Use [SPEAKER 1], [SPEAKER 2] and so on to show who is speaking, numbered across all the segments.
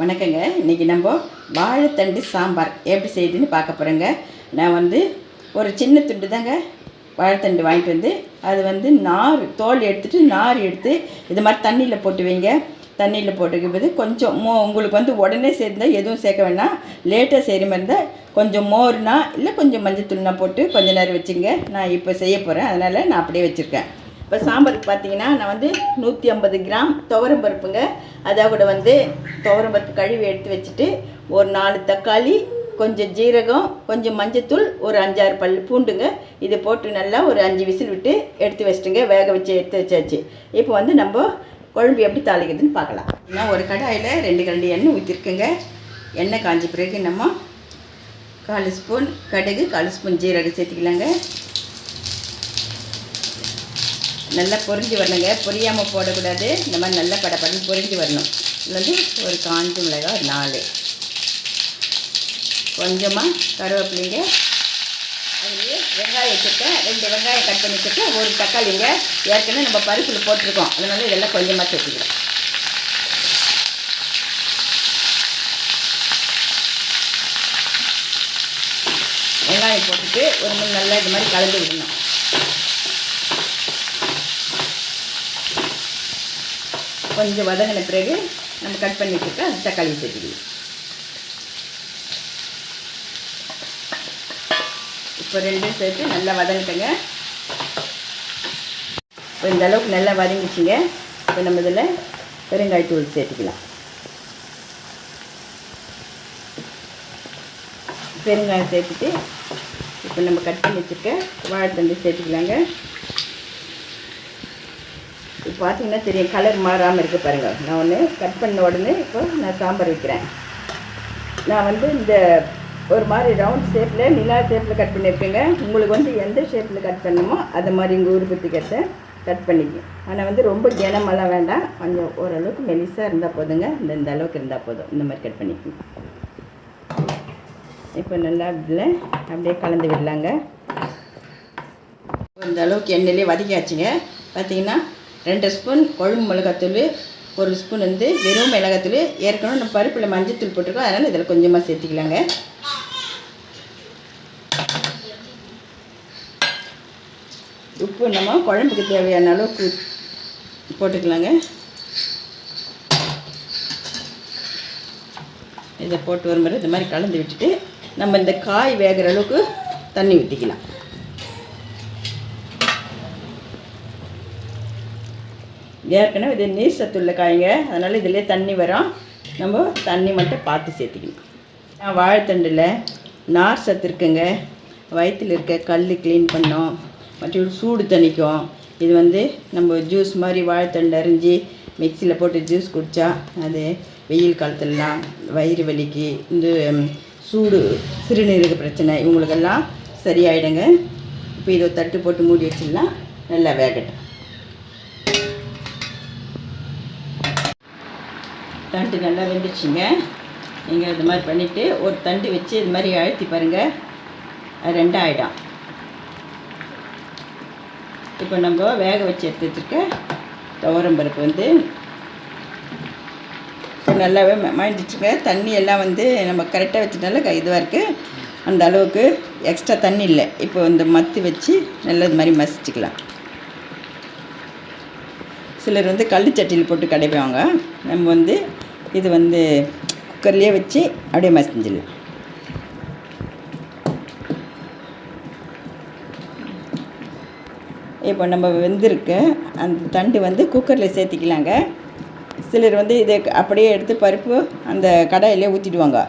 [SPEAKER 1] வணக்கங்க. இன்றைக்கி நம்ம வாழைத்தண்டு சாம்பார் எப்படி செய்யுதுன்னு பார்க்க போகிறேங்க நான் வந்து ஒரு சின்ன துண்டு தாங்க வாழைத்தண்டு வாங்கிட்டு வந்து அது வந்து நார் தோல் எடுத்துகிட்டு நார் எடுத்து இது மாதிரி தண்ணியில் போட்டு வைங்க. தண்ணியில் போட்டுக்கும்போது கொஞ்சம் மோ உங்களுக்கு வந்து உடனே சேர்ந்தால் எதுவும் சேர்க்க வேணாம். லேட்டாக செய்கிற மாதிரி இருந்தால் கொஞ்சம் மோர்னா இல்லை கொஞ்சம் மஞ்சத்தூள்னா போட்டு கொஞ்சம் நேரம் வச்சுங்க. நான் இப்போ செய்ய போகிறேன் அதனால் நான் அப்படியே வச்சுருக்கேன். இப்போ சாம்பாருக்கு பார்த்தீங்கன்னா நான் வந்து நூற்றி ஐம்பது கிராம் துவரம் பருப்புங்க. அதை கூட வந்து துவரம் பருப்பு கழுவி எடுத்து வச்சுட்டு ஒரு நாலு தக்காளி கொஞ்சம் ஜீரகம் கொஞ்சம் மஞ்சத்தூள் ஒரு அஞ்சாறு பல் பூண்டுங்க. இது போட்டு நல்லா ஒரு அஞ்சு விசில் விட்டு எடுத்து வச்சுட்டுங்க வேக வச்சு எடுத்து வச்சாச்சு. இப்போ வந்து நம்ம குழம்பு எப்படி தாளிக்கிறதுன்னு பார்க்கலாம். நான் ஒரு கடாயில் ரெண்டு கரண்டி எண்ணெய் ஊற்றிருக்குங்க எண்ணெய் காஞ்ச பிறகு நம்ம கால் ஸ்பூன் கடுகு கால் ஸ்பூன் ஜீரகம் சேர்த்துக்கலாங்க. நல்லா பொரிஞ்சு வரணுங்க. பொரியாமல் போடக்கூடாது. இந்த மாதிரி நல்லா படப்படன்னு பொரிஞ்சு வரணும். இதில் வந்து ஒரு காஞ்ச மிளகாய் ஒரு நாலு. கொஞ்சமாக கருவேப்பிலைங்க. அதுலேயே வெங்காயம் வச்சுருக்கேன். ரெண்டு வெங்காயம் கட் பண்ணி வச்சுருக்கேன். ஒரு தக்காளிங்க. ஏற்கனவே நம்ம பருப்பில் போட்டிருக்கோம். அதனால இதெல்லாம் கொஞ்சமாக சேர்த்துக்கலாம் வெங்காயம் போட்டுட்டு ஒரு மூணு நல்லா இது மாதிரி கலந்து விடணும். கொஞ்சம் வதங்கின பிறகு நம்ம கட் பண்ணி அந்த தக்காளி சேர்த்துக்கலாம் இப்போ ரெண்டும் சேர்த்து நல்லா வதங்கிட்டங்க. இப்போ இந்த அளவுக்கு நல்லா வதங்கிச்சுங்க. இப்போ நம்ம இதில் பெருங்காயத்தூள் சேர்த்துக்கலாம். பெருங்காயம் சேர்த்துட்டு இப்போ நம்ம கட் பண்ணி வச்சுருக்க வாழைத்தண்டு சேர்த்துக்கலாங்க. பார்த்தீங்கன்னா தெரியும் கலர் மாறாமல் இருக்குது பாருங்கள் நான் ஒன்று கட் பண்ண உடனே இப்போ நான் சாம்பார் வைக்கிறேன். நான் வந்து இந்த ஒரு மாதிரி ரவுண்ட் ஷேப்பில் நிலா ஷேப்பில் கட் பண்ணியிருக்கேங்க. உங்களுக்கு வந்து எந்த ஷேப்பில் கட் பண்ணணுமோ அதை மாதிரி உங்கள் விருப்பத்துக்கேற்ற கட் பண்ணிக்க ஆனால் வந்து ரொம்ப கனமெல்லாம் வேண்டாம். கொஞ்சம் ஓரளவுக்கு மெலிசாக இருந்தால் போதுங்க. இந்த இந்த அளவுக்கு இருந்தால் போதும். இந்த மாதிரி கட் பண்ணிக்கு இப்போ நல்லா இதில் அப்படியே கலந்து விடலாங்க. இந்த அளவுக்கு எண்ணெயிலே வதக்கியாச்சுங்க. பார்த்தீங்கன்னா ரெண்டு ஸ்பூன் கொழும்பு மிளகாத்தூள் ஒரு ஸ்பூன் வந்து வெறும் மிளகாத்தூள். ஏற்கனவே நம்ம பருப்பில் மஞ்சத்தூள் போட்டிருக்கோம். அதனால் இதில் கொஞ்சமாக சேர்த்துக்கலாங்க. உப்பு நம்ம குழம்புக்கு தேவையான அளவுக்கு போட்டுக்கலாங்க. இதை போட்டு வரும்போது இந்த மாதிரி கலந்து விட்டுட்டு நம்ம இந்த காய் வேகிற அளவுக்கு தண்ணி ஊற்றிக்கலாம் ஏற்கனவே இது நீர் சத்துள்ள காய்ங்க. அதனால் இதிலே தண்ணி வரும். நம்ம தண்ணி மட்டும் பார்த்து சேர்த்துக்கணும். நான் வாழைத்தண்டில் நார் சத்து இருக்குங்க. வயிற்றில் இருக்க கல் க்ளீன் பண்ணோம். மற்றும் சூடு தணிக்கும். இது வந்து நம்ம ஜூஸ் மாதிரி வாழைத்தண்டு அரிஞ்சு மிக்சியில் போட்டு ஜூஸ் குடித்தா அது வெயில் காலத்துலலாம் வயிறு வலிக்கு இந்த சூடு சிறுநீரக பிரச்சனை இவங்களுக்கெல்லாம் சரியாயிடுங்க. இப்போ இதை தட்டு போட்டு மூடி வச்சிடலாம். நல்லா வேகட்டும். தண்டு நல்லா வெந்துச்சுங்க நீங்கள் இது மாதிரி பண்ணிவிட்டு ஒரு தண்டு வச்சு இது மாதிரி அழுத்தி பாருங்கள் அது ரெண்டாயிடும். இப்போ நம்ம வேக வச்சு எடுத்து வச்சுருக்க துவரம் பருப்பு வந்து இப்போ நல்லாவே மாய்ந்துச்சுங்க தண்ணி எல்லாம் வந்து நம்ம கரெக்டாக வச்சதுனால க இதுவாக இருக்குது அந்த அளவுக்கு எக்ஸ்ட்ரா தண்ணி இல்லை. இப்போ இந்த மத்து வச்சு நல்லது இது மாதிரி மசிச்சுக்கலாம். சிலர் வந்து கல் சட்டியில் போட்டு கடைப்பாங்க. நம்ம வந்து இது வந்து குக்கர்லேயே வச்சு அப்படியே மசிஞ்சிடலாம். இப்போ நம்ம வெந்திருக்க. அந்த தண்டு வந்து குக்கரில் சேர்த்திக்கலாங்க. சிலர் வந்து இதை அப்படியே எடுத்து பருப்பு அந்த கடாயிலே ஊற்றிடுவாங்க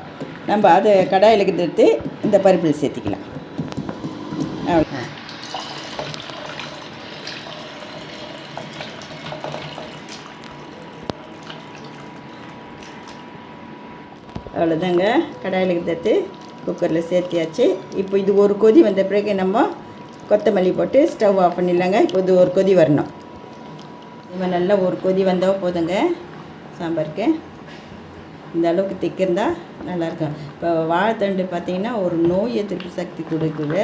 [SPEAKER 1] நம்ம அதை கடாயில் எடுத்து இந்த பருப்பில் சேர்த்திக்கலாம். அவ்வளோ. அவ்வளோதாங்க கடாயில் எடுத்து குக்கரில் சேர்த்தியாச்சு. இப்போ இது ஒரு கொதி வந்த பிறகு நம்ம கொத்தமல்லி போட்டு ஸ்டவ் ஆஃப் பண்ணிடலாங்க. இப்போ இது ஒரு கொதி வரணும். இவன் நல்லா ஒரு கொதி வந்தால் போதுங்க. சாம்பாருக்கு. இந்த அளவுக்கு திக்கிருந்தால் நல்லாயிருக்கும். இப்போ வாழைத்தண்டு பார்த்திங்கன்னா ஒரு நோய் எதிர்ப்பு சக்தி கொடுக்குற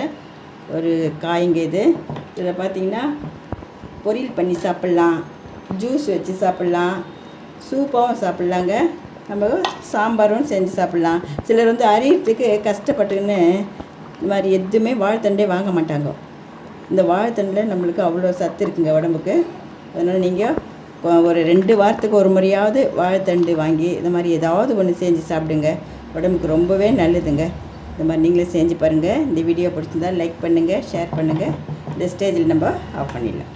[SPEAKER 1] ஒரு காய்ங்க இது. இதில் பார்த்திங்கன்னா பொரியல் பண்ணி சாப்பிட்லாம். ஜூஸ் வச்சு சாப்பிட்லாம். சூப்பாகவும் சாப்பிட்லாங்க. நம்ம சாம்பாரும் செஞ்சு சாப்பிட்லாம். சிலர் வந்து அரியறதுக்கு கஷ்டப்பட்டுன்னு இந்த மாதிரி எதுவுமே வாழைத்தண்டே வாங்க மாட்டாங்க. இந்த வாழைத்தண்டில் நம்மளுக்கு அவ்வளோ சத்து இருக்குங்க உடம்புக்கு. அதனால் நீங்கள் ஒரு ரெண்டு வாரத்துக்கு ஒரு முறையாவது வாழைத்தண்டு வாங்கி இந்த மாதிரி ஏதாவது ஒன்று செஞ்சு சாப்பிடுங்க. உடம்புக்கு ரொம்பவே நல்லதுங்க. இந்த மாதிரி நீங்களே செஞ்சு பாருங்கள் இந்த வீடியோ பிடிச்சிருந்தா லைக் பண்ணுங்கள் ஷேர் பண்ணுங்கள் இந்த ஸ்டேஜில் நம்ம ஆஃப் பண்ணிடலாம்.